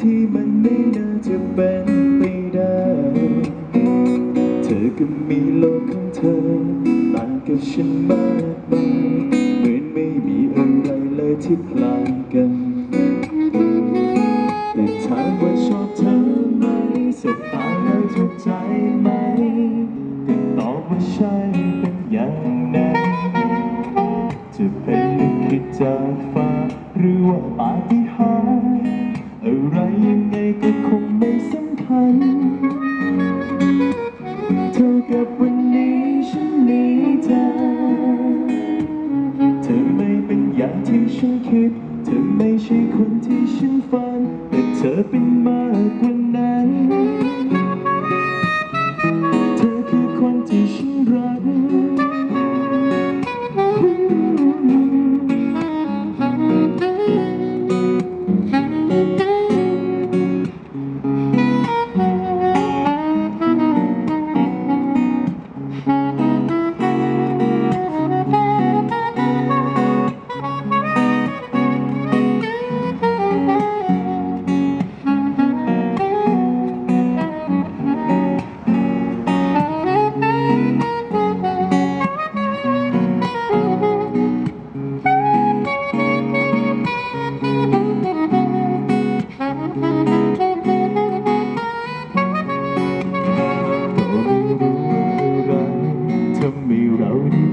ที่มันไม่น่าจะเป็นไปได้ เธอก็มีโลกของเธอต่างกับฉันมากมายเหมือนไม่มีอะไรเลยที่พลางกัน แต่ถามว่าชอบเธอไหมสบตาแล้วถูกใจไหมแต่อบว่าใช่เป็นอย่างนั้นจะเป็นลิขิดจากฟ้าหรือว่าปาฏิ ยังไงก็คงไม่สำคัญเท่ากับวันนี้ฉันมีเธอ เธอไม่เป็นอย่างที่ฉันคิด เธอไม่ใช่คนที่ฉันฝัน แต่เธอเป็นมากกว่านั้น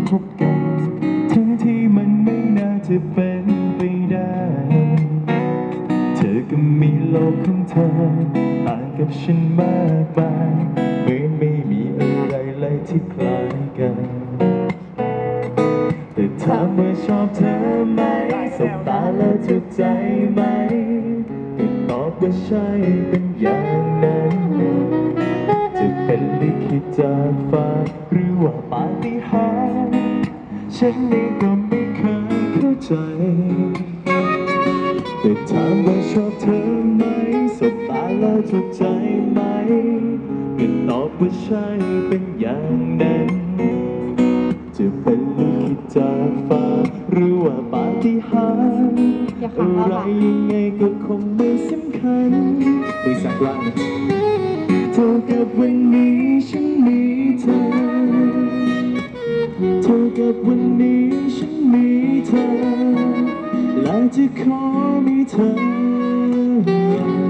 เราได้พบกันทั้งที่มันไม่น่าจะเป็นไปได้ เธอก็มีโลกของเธอ ต่างกับฉันมากมายเหมือนไม่มีอะไรเลยที่คล้ายกัน แต่ถามว่าชอบเธอไหมสบตาแล้วถูกใจไหมก็ตอบว่าใช่เป็นอย่างนั้น จากฟ้าหรือว่าปาฏิหาริย์ฉันเองก็ไม่เคยเข้าใจ แต่ถามว่าชอบเธอไหมสบตาแล้วถูกใจไหมก็ตอบว่าใช่เป็นอย่างนั้นจะเป็นลิขิตจากฟ้าหรือว่าปาฏิหาริย์อย่าอะขังเราไรค่ะยังไงก็คงไม่สำคัญบริษัทล่างนะเท่ากับวันนี้ันมีเธอเท่ากับวันนี้ฉันมีเธอ และจะขอมีเธอ